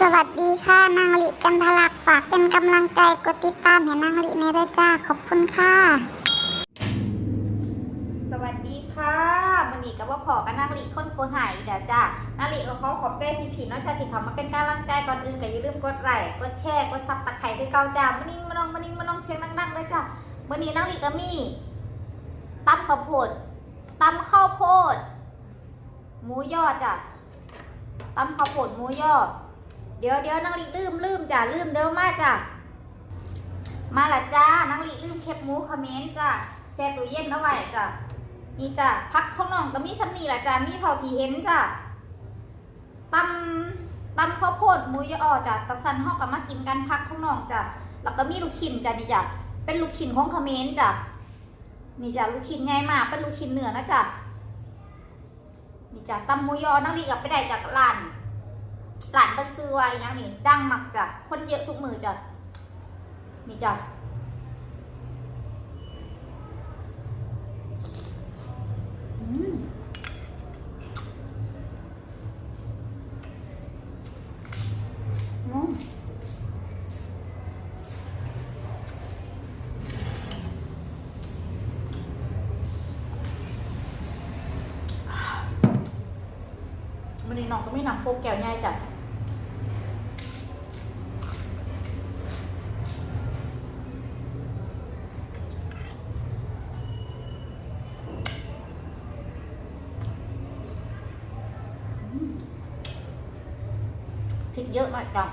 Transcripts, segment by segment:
สวัสดีค่ะนางลิกันทลักฝากเป็นกำลังใจกดติดตามให้นางลิในด้วยจ้าขอบคุณค่ะ สวัสดีค่ะมันนี้กับว่าพอกับนางลีคนโพหายเดี๋ยวจ้านางลีก็ขอขอบใจพี่ผีเน้องจ้าที่เขามาเป็นกำลังใจก่อนอื่นก็อย่าลืมกดไลค์กดแชร์กดซับตะไคร้ด้วยเก้าจ้ามันนี้มาน้องมันนี้มาน้องเสียงดังๆเลยจ้ามันนี้นางลีก็มีตำข้าวโพดตำข้าวโพด หมูยอดจ้ะตำข้าวโพดหมูยอด เดี๋ยวเดี๋ยวนางลีลืมลืมจ้ะลืมเดี๋ยวมาจ้ะมาละจ้านางลีลืมเค็บหมูคอมเมนต์จ้ะแช่ตู้เย็นเอาไว้จ้ะนี่จ้ะพักข้างนอกก็มีชั้นนี่แหละจ้ะมีเท่าที่เห็นจ้ะตำตำข้าวโพดหมูยอจ้ะตักสันห้องกับมากินกันพักข้างนอกจ้ะแล้วก็มีลูกชิ้นจ้ะนี่จ้ะเป็นลูกชิ้นของเขมรจ้ะนี่จ้ะลูกชิ้นใหญ่มากเป็นลูกชิ้นเนื้อนะจ้ะนี่จ้ะตำหมูยอนักเรีกับไปได้จากร้าน ร้านบันซื้อไว้อยังนี่ดังมากจ้ะคนเยอะทุกมือจ้ะนี่จ้ะอืมอืมวันนี้น้องก็ไม่นำโคกแก้วใหญ่จ้ะพ ริกเยอะมากจ้ะ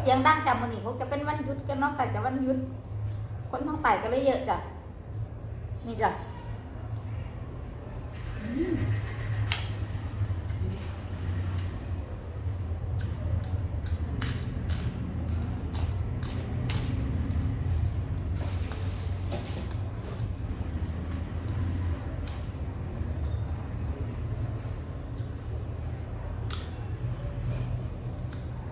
เสียงดังจังวันนี้คงจะเป็นวันหยุดกันเนาะแต่จะวันหยุด คนท้องไต่ก็เลยเยอะจ้ะนี่จ้ะ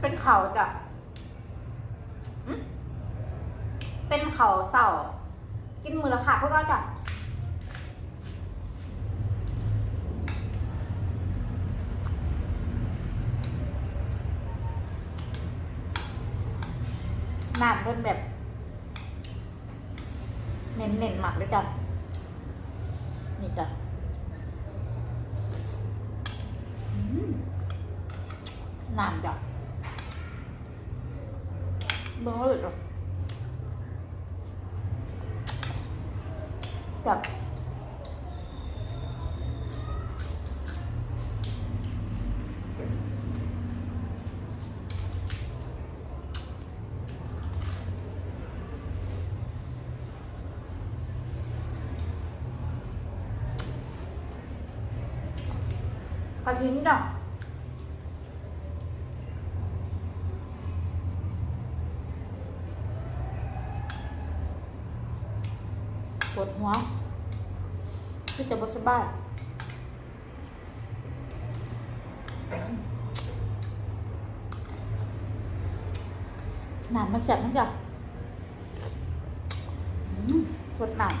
เป็นเขาจ้ะอืมเป็นเขาเสากินมือละค่ะพวกก็จ้ะน้ำเป็นแบบ เน้นๆหมักเลยจ้ะนี่จ้ะอืมน้ำจ้ะ เบิ่งเลยจ้ะจับกระทิ้งจ้ะ ป วดหัวคือจะบสบายหนามมาแสบนะจ๊ะสดหนาม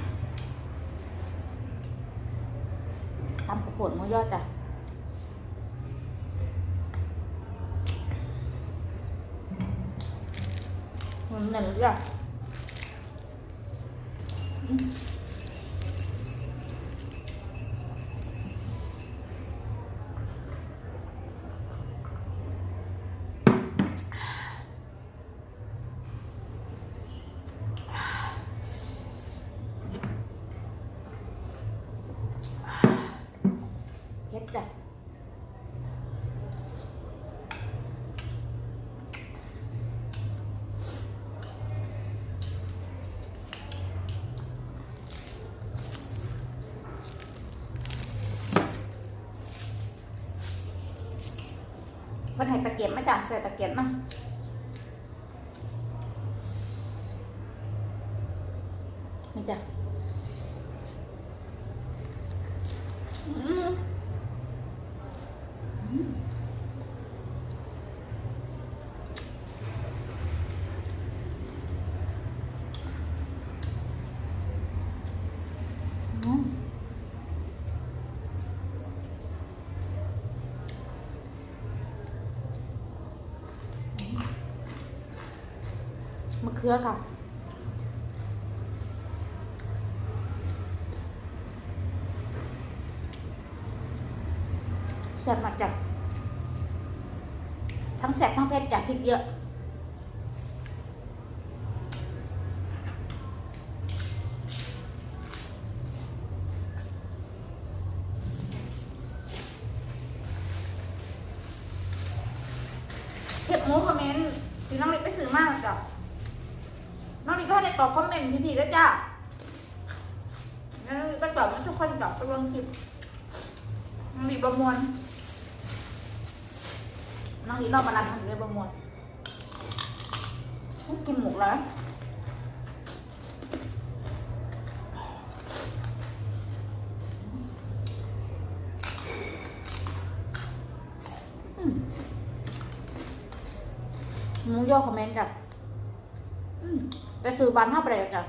ทำกระปวดมือยอดจ้ะมันเหนื่อยจ้ะ ตะเกียบไม่จ้ะใส่ตะเกียบมานี่จ้ะอืม มะเขือค่ะแซ่บมากจ้ะทั้งแซ่บทั้งเผ็ดจ้ะพริกเยอะ เห็บหมูคอมเมนต์ที่น้องเล็กไปซื้อมากจ้ะ น้องเล็กก็ให้ในตอบคอมเมนต์พี่ๆแล้วจ้ะแล้วน้องเล็กก็ตอบให้ทุกคนตอบไปลงคลิปน้องเล็กประมวลน้องเล็กรอบมาลันน้องเล็กประมวลกินหมูแล้วหมูยอคอมเมนต์จ้ะอืม ไปซื้อบ้านห้าเปรกอะ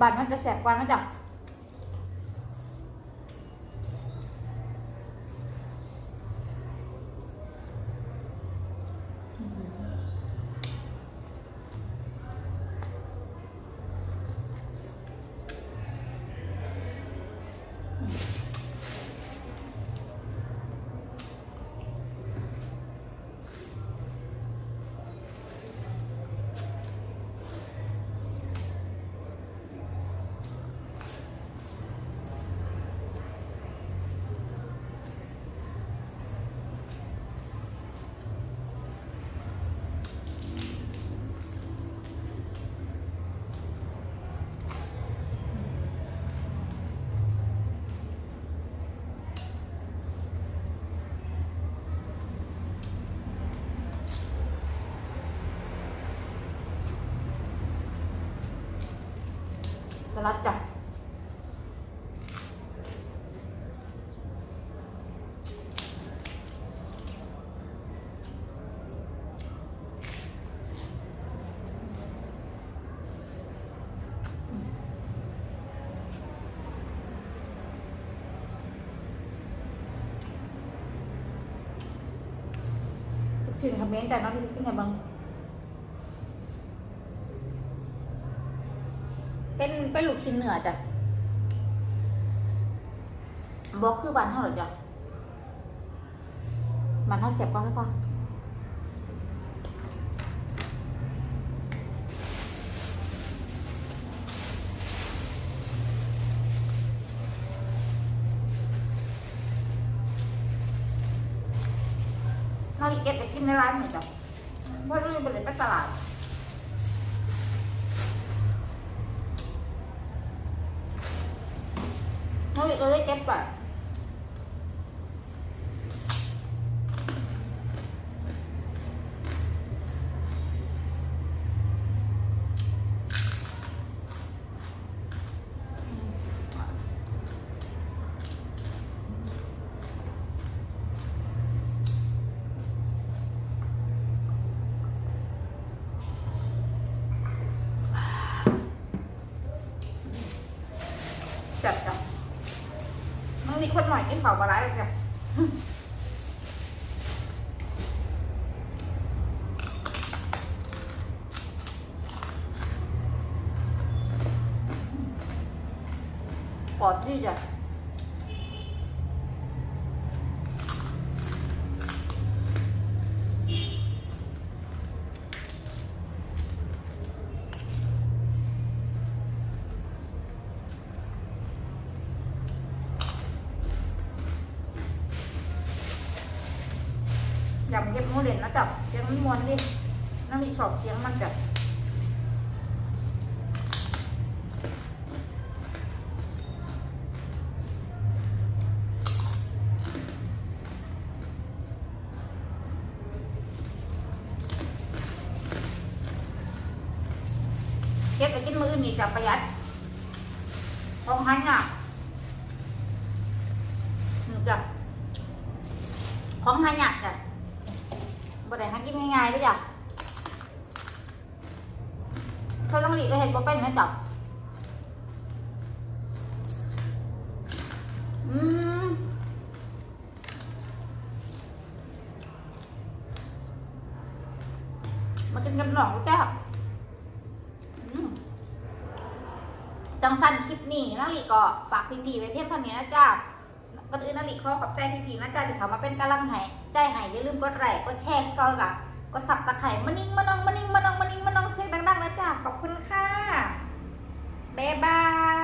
บ้านมันจะแสบกว่านะจ๊ะ สลัดจ้ะลูกชิ้นคอม เป็นลูกชิ้นเนื้อจ้ะบอกคือบ้านเท่าไหร่จ้ะบ้านเท่าเสียบก็ให้ก่อนเราอีกเก็บไปกินในร้านหมือนจ้ะเราไปเลยไปตลาด ตัวได้เก็บป่ะ มันมีคนหน่อยกินเผาปลาร้าเลยจ้ะปอดที่จ้ะยำเก็บหมูเด่นนะจับเสียง มันมวนดิน้ำมีชอบเสียงมันจ้ะเก็บไปกินมืออื่นนี่จะประหยัดของหันอะหนี่จ้ะของหันอะจ้ะ บ่ได้หากินง่ายๆเลยจ้ะเขาต้องหลีกเห็ดบ่เป็นนะจ๊ะอืมมาจิ้มน้ำหนองจ้ะจังสั้นคลิปนี้นัาลีก็ฝากพี่ๆไว้เพียบเท่านี้นะจ๊ะก่อนอื่นนาลีขอขอบใจพี่ๆนะจ๊ะที่เขามาเป็นกำลังให้ ใจให้อย่าลืมกดไลค์กดแชร์ก่ากับกดสับตะไคร่มานิ่งมาน้องมานิ่งมาน้องมานิ่งมาน้องเสียงดังๆนะจ้าขอบคุณค่ะบ๊ายบาย